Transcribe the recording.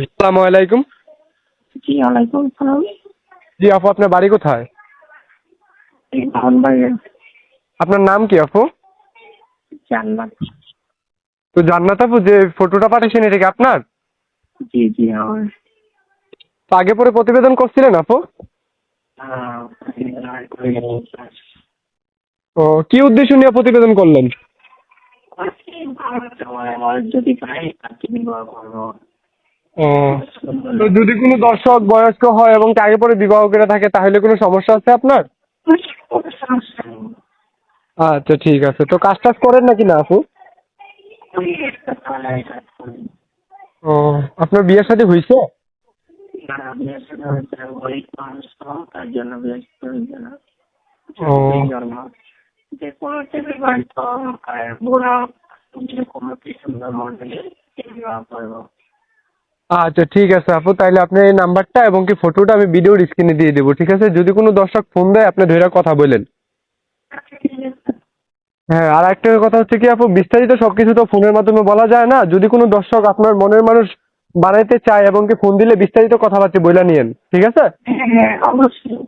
আসসালামু আলাইকুম। জি ওয়ালাইকুম সালাম জি আপু আপনার বাড়ি কোথায়? এই আপনার নাম কি আপু? জান্নাত। তো জান্নাত আপু যে ফটোটা পাঠিয়েছেন এটা কি আপনার? জি জি আমার। তো আগে পরে প্রতিবেদন করছিলেন আপু? ও কি উদ্দেশ্য নিয়ে প্রতিবেদন করলেন? যদি পাই ও তো যদি কোনো দর্শক বয়স্ক হয় এবং আগে পরে বিবাহ করে থাকে, তাহলে কোনো সমস্যা আছে আপনার। আচ্ছা ঠিক আছে তো কাজ টাজ করেন নাকি না আপু। ও, আপনার বিয়ের সাথে হয়েছে। ও। আচ্ছা ঠিক আছে আপু। তাহলে আপনার এই নাম্বারটা এবং কি ফটোটা আমি ভিডিওর স্ক্রিনে দিয়ে দেবো, ঠিক আছে? যদি কোনো দর্শক ফোন দেয়, আপনি ধরে কথা বলেন। হ্যাঁ আর একটা কথা হচ্ছে কি আপু, বিস্তারিত সব কিছু তো ফোনের মাধ্যমে বলা যায় না। যদি কোনো দর্শক আপনার মনের মানুষ বানাইতে চায় এবং কি ফোন দিলে বিস্তারিত কথাবার্তা বইলা নিয়েন, ঠিক আছে? হ্যাঁ হ্যাঁ অবশ্যই।